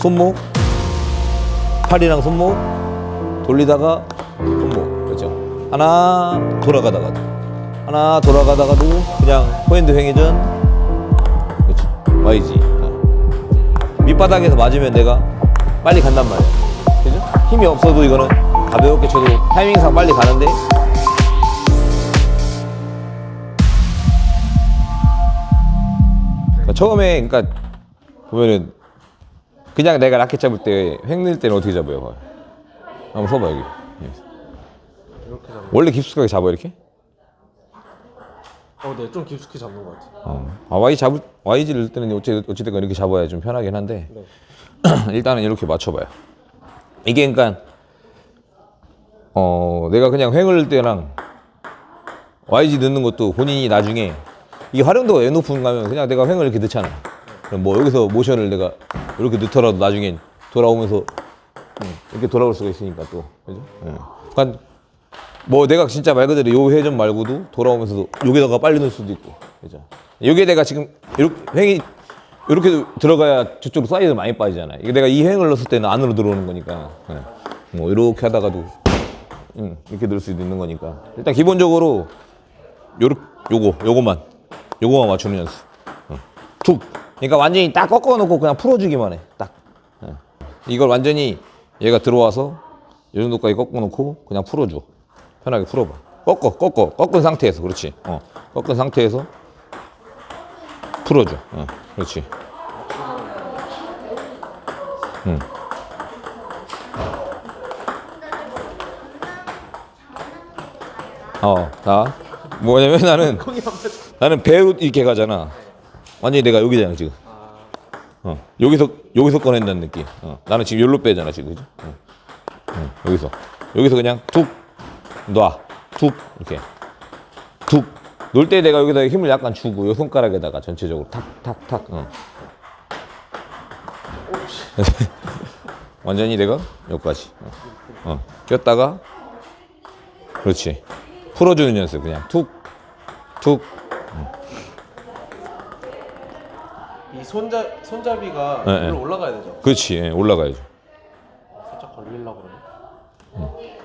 손목, 팔이랑 손목 돌리다가 손목 그렇죠. 하나 돌아가다가 하나 돌아가다가도 그냥 포핸드 횡회전 그렇죠. YG 어. 밑바닥에서 맞으면 내가 빨리 간단 말이야. 그죠? 힘이 없어도 이거는 가볍게 쳐도 타이밍상 빨리 가는데 그러니까 처음에 그러니까 보면은 그냥 내가 라켓 잡을 때 횡늘 때는 어떻게 잡아요? 봐요. 한번 서봐 여기. 예. 이렇게 잡는 원래 깊숙하게 잡아 이렇게? 어, 네, 좀 깊숙이 잡는 것 같아요. 어. 아, Y 잡을 YG를 넣을 때는 어찌 어찌됐건 이렇게 잡아야 좀 편하긴 한데 네. 일단은 이렇게 맞춰봐요. 이게 그러니까 어 내가 그냥 횡을 넣을 때랑 YG 넣는 것도 본인이 나중에 이 활용도가 왜 높은가 하면 그냥 내가 횡을 이렇게 넣잖아. 뭐 여기서 모션을 내가 이렇게 넣더라도 나중엔 돌아오면서 음, 이렇게 돌아올 수가 있으니까 또 그죠? 예. 그러니까 뭐 내가 진짜 말 그대로 요 회전 말고도 돌아오면서도 여기다가 빨리 넣을 수도 있고 그죠? 여기에 내가 지금 이렇게 횡이 이렇게 들어가야 저쪽으로 사이드 많이 빠지잖아. 이게 내가 이 횡을 넣었을 때는 안으로 들어오는 거니까. 예. 뭐 이렇게 하다가도 음, 이렇게 넣을 수도 있는 거니까. 일단 기본적으로 요렇 요거 요거만 요거만 맞추는 연습. 어. 툭. 그러니까 완전히 딱 꺾어 놓고 그냥 풀어 주기만 해. 딱. 예. 이걸 완전히 얘가 들어와서 이 정도까지 꺾어 놓고 그냥 풀어 줘. 편하게 풀어 봐. 꺾어 꺾어 꺾은 상태에서 그렇지. 어. 꺾은 상태에서 풀어 줘. 어. 그렇지. 음. 어, 나 뭐냐면 나는 나는 배로 이렇게 가잖아. 완전히 내가 여기잖아 지금. 어, 여기서 여기서 꺼낸다는 느낌. 어, 나는 지금 여기로 빼잖아 지금, 그죠? 어, 어, 여기서 여기서 그냥 툭 놔, 툭 이렇게 툭. 놀 때 내가 여기다 힘을 약간 주고 요 손가락에다가 전체적으로 탁 탁 탁. 어. 완전히 내가 여기까지. 어. 어. 꼈다가 그렇지. 풀어주는 연습 그냥 툭 툭. 이 손잡 손잡이가 네, 위로 네. 올라가야 되죠. 그렇지. 예, 올라가야죠. 살짝 걸리려고 그러네.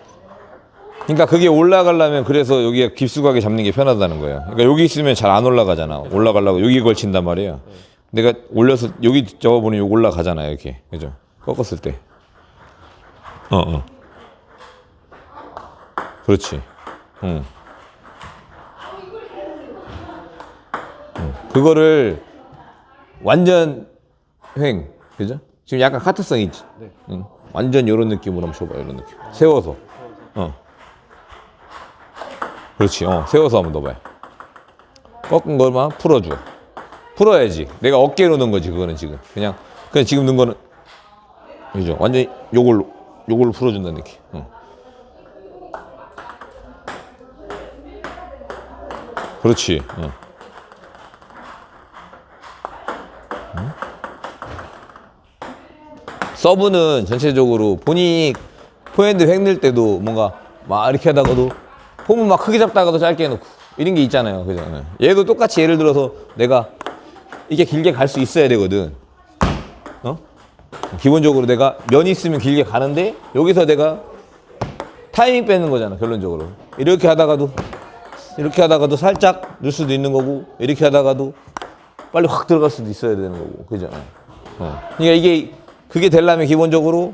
그러니까 그게 올라가려면 그래서 여기가 깊숙하게 잡는 게 편하다는 거예요. 그러니까 여기 있으면 잘 안 올라가잖아. 올라가려고 여기 걸친단 말이에요. 내가 올려서 여기 잡아보니 여기 올라가잖아 이렇게. 그죠? 꺾었을 때. 어, 어. 그렇지. 응. 응. 그거를 완전 횡. 그죠? 지금 약간 카트성 있지? 네. 응. 완전 이런 느낌으로 한번 줘봐. 이런 느낌. 세워서. 어. 그렇지. 어, 세워서 한번 넣어봐요. 꺾은 것만 풀어줘. 풀어야지. 내가 어깨로 넣은 거지, 그거는 지금. 그냥, 그냥 지금 넣은 거는, 그죠. 완전히 요걸로, 요걸로 풀어준다는 느낌. 어. 그렇지. 어. 서브는 전체적으로 본인이 포핸드 횡늘 때도 뭔가 막 이렇게 하다가도 폼은 막 크게 잡다가도 짧게 해놓고 이런 게 있잖아요. 그죠? 예. 얘도 똑같이 예를 들어서 내가 이게 길게 갈 수 있어야 되거든. 어? 기본적으로 내가 면이 있으면 길게 가는데 여기서 내가 타이밍 빼는 거잖아. 결론적으로. 이렇게 하다가도 이렇게 하다가도 살짝 넣을 수도 있는 거고 이렇게 하다가도 빨리 확 들어갈 수도 있어야 되는 거고. 그죠? 어. 그러니까 이게 그게 되려면 기본적으로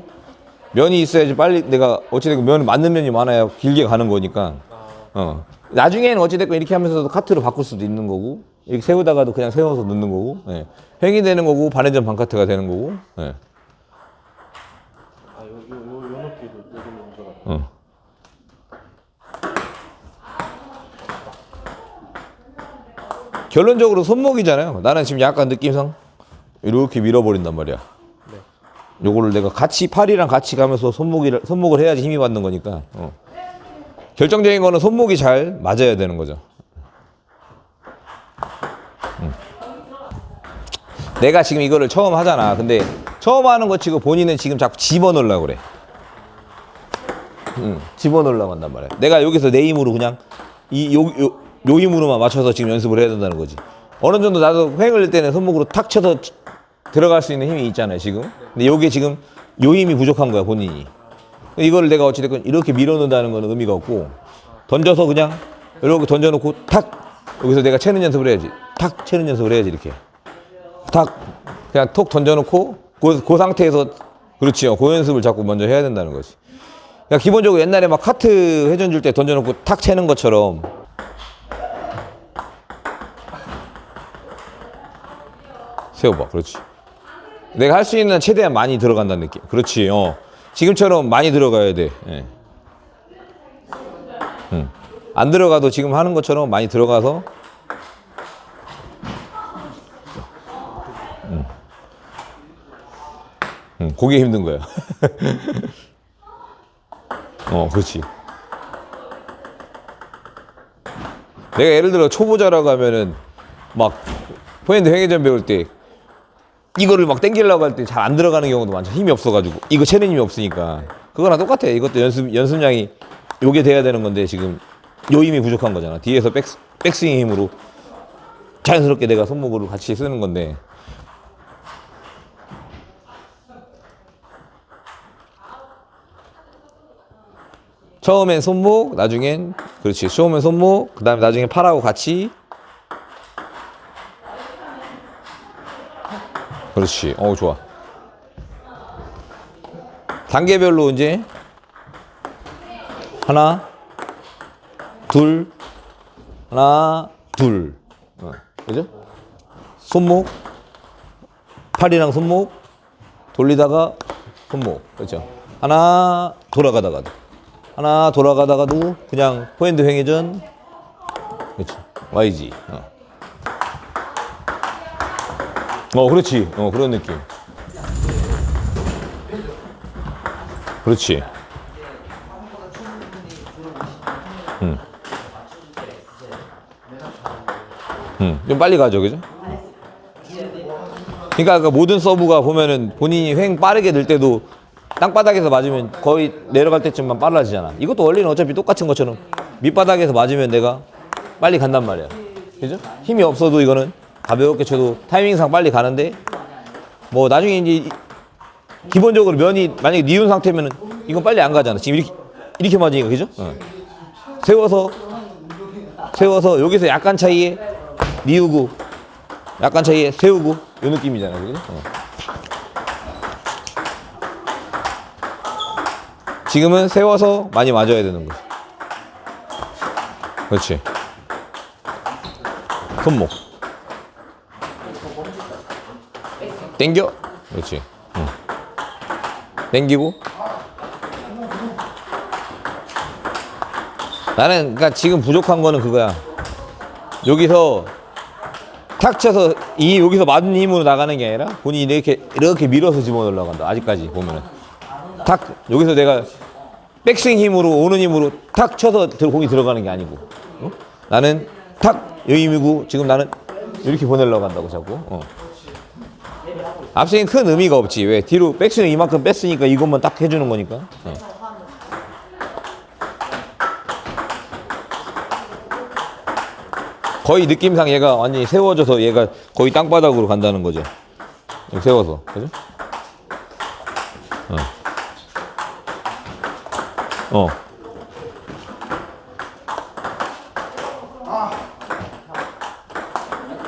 면이 있어야지 빨리 내가 어찌됐건 면을 맞는 면이 많아야 길게 가는 거니까 어 나중에는 어찌됐건 이렇게 하면서도 카트로 바꿀 수도 있는 거고 이렇게 세우다가도 그냥 세워서 넣는 거고 예. 횡이 되는 거고 반회전 반카트가 되는 거고 예. 아, 요, 요, 요, 요 높이도 요거는 문제가. 어. 결론적으로 손목이잖아요. 나는 지금 약간 느낌상 이렇게 밀어버린단 말이야. 요거를 내가 같이 팔이랑 같이 가면서 손목을 손목을 해야지 힘이 받는 거니까. 어. 결정적인 거는 손목이 잘 맞아야 되는 거죠. 음. 내가 지금 이거를 처음 하잖아. 근데 처음 하는 거 치고 본인은 지금 자꾸 집어넣으려고 그래. 응, 집어넣으려고 한단 말이야. 내가 여기서 내 힘으로 그냥 이, 요, 요, 요 힘으로만 맞춰서 지금 연습을 해야 된다는 거지. 어느 정도 나도 횡을 낼 때는 손목으로 탁 쳐서 치- 들어갈 수 있는 힘이 있잖아요, 지금. 근데 요게 지금 요 힘이 부족한 거야 본인이. 이거를 내가 어찌됐건 이렇게 밀어넣는다는 거는 의미가 없고 던져서 그냥 이렇게 던져놓고 탁 여기서 내가 채는 연습을 해야지. 탁 채는 연습을 해야지 이렇게. 탁 그냥 톡 던져놓고 그, 그 상태에서 그렇지요. 그 연습을 자꾸 먼저 해야 된다는 거지. 그러니까 기본적으로 옛날에 막 카트 회전 줄 때 던져놓고 탁 채는 것처럼 세워봐. 그렇지. 내가 할 수 있는 한 최대한 많이 들어간다는 느낌. 그렇지. 어. 지금처럼 많이 들어가야 돼. 예. 응. 안 들어가도 지금 하는 것처럼 많이 들어가서 응. 응, 그게 힘든 거야. 어, 그렇지. 내가 예를 들어 초보자라고 하면은 막 포핸드 횡회전 배울 때 이거를 막 땡기려고 할 때 잘 안 들어가는 경우도 많죠. 힘이 없어가지고 이거 채는 힘이 없으니까 그거랑 똑같아. 이것도 연습 연습량이 요게 돼야 되는 건데 지금 요 힘이 부족한 거잖아. 뒤에서 백 백스윙 힘으로 자연스럽게 내가 손목으로 같이 쓰는 건데 처음엔 손목, 나중엔 그렇지. 처음엔 손목, 그 다음에 나중에 팔하고 같이 그렇지. 어 좋아. 단계별로 이제 하나, 둘, 하나, 둘. 어, 그죠? 손목, 팔이랑 손목 돌리다가 손목. 그렇죠? 하나 돌아가다가도 하나 돌아가다가도 그냥 포핸드 횡회전. 그렇지. YG. 어. 어, 그렇지. 어, 그런 느낌. 그렇지. 음. 음, 좀 빨리 가죠, 그죠? 그러니까 그 모든 서브가 보면은 본인이 횡 빠르게 들 때도 땅바닥에서 맞으면 거의 내려갈 때쯤만 빨라지잖아. 이것도 원리는 어차피 똑같은 것처럼 밑바닥에서 맞으면 내가 빨리 간단 말이야. 그죠? 힘이 없어도 이거는 가볍게 쳐도 타이밍상 빨리 가는데 뭐 나중에 이제 이- 기본적으로 면이 만약에 니은 상태면은 이건 빨리 안 가잖아. 지금 이렇게 이렇게 맞으니까 그죠? 어. 세워서 세워서 여기서 약간 차이에 니우고 약간 차이에 세우고 이 느낌이잖아. 그죠? 어. 지금은 세워서 많이 맞아야 되는 거지. 그렇지. 손목. 땡겨. 그렇지. 응. 땡기고. 나는 그러니까 지금 부족한 거는 그거야. 여기서 탁 쳐서 이 여기서 맞은 힘으로 나가는 게 아니라 본인이 이렇게 이렇게 밀어서 집어넣으려고 한다. 아직까지 보면은 탁 여기서 내가 백스윙 힘으로 오는 힘으로 탁 쳐서 들- 공이 들어가는 게 아니고 어? 나는 탁 여기 힘이고 지금 나는 이렇게 보내려고 한다고 자꾸 어. 앞스윙 큰 의미가 없지 왜 뒤로 백스윙 이만큼 뺐으니까 이것만 딱 해주는 거니까 어. 거의 느낌상 얘가 완전히 세워져서 얘가 거의 땅바닥으로 간다는 거죠 세워서 그죠? 어. 어.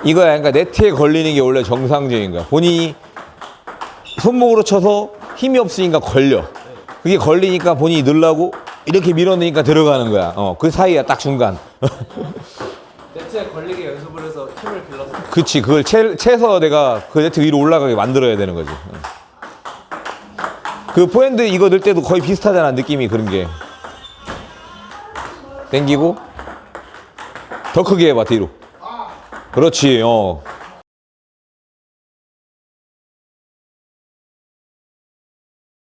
이거야, 그러니까 네트에 걸리는 게 원래 정상적인 거야. 본인이 손목으로 쳐서 힘이 없으니까 걸려. 그게 걸리니까 본인이 늘라고 이렇게 밀어내니까 들어가는 거야. 어, 그 사이야, 딱 중간. 네트에 걸리게 연습을 해서 힘을 빌려서 그치, 그걸 채, 채서 내가 그 네트 위로 올라가게 만들어야 되는 거지. 어. 그 포핸드 이거 넣을 때도 거의 비슷하잖아, 느낌이 그런 게. 땡기고, 더 크게 해봐, 뒤로. 그렇지, 어.